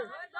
এই জঙ্গল আমাদের মনে বলাইছে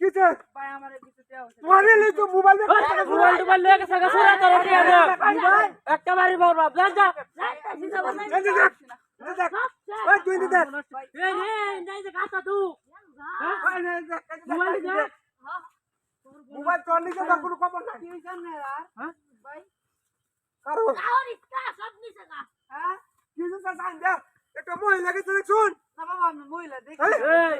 হ্যাঁ হ্যাঁ কিছে ভাই আমার কিছু দেও তোমারে লই তো মোবাইল মে মোবাইল টোবাইল গেছে গা সুরা তোর উঠিয়ে দে একটা বাড়ি বল বাপ যা যা এই যে দেখ এই দেখ ওই তুই নি দেখ এই রে যাই যে গাছা তু দেখ মোবাইল দে মোবাইল তোর নিকে তো কোনো খবর নাই কি জানে আর হ্যাঁ? ভাই কারও হ্যাঁ কিছু দে একটা মহিলাকে তুই শুন না বাবা আমি মহিলা দেখি এই এই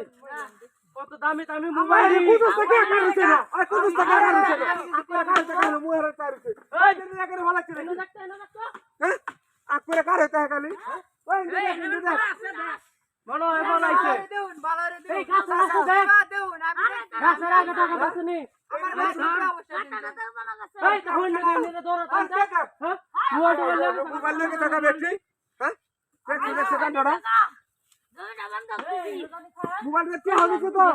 কত দামি দামি মোবাইল। কুদুস থেকে কারছে না। আর কুদুস থেকে কারছে না। আকরে কারছে কারও মুয়ার কারছে এই। নিয়ে করে ভালো হ্যাঁ? আকরে কারছে খালি ওই নে। মনো আইছে। দেউন বালারে দেউন এই গাছ দেখ। দেউন আমি গাছের আগে টাকা আমার অবশ্যই দিন। হ্যাঁ? মোবাইল মোবাইল লেগে টাকা হ্যাঁ? সেখান ধরা। মোবাইল দেখতে হবে তো তো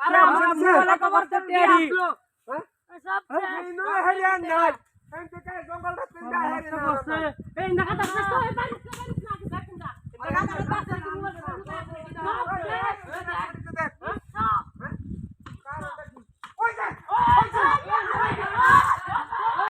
আরে আমার মোবাইল কভার তে টেডি হ্যাঁ এই নো হরিয়ান নাই এই থেকে জঙ্গল রাস্তা যা হরিয়ান এই নাকা দাও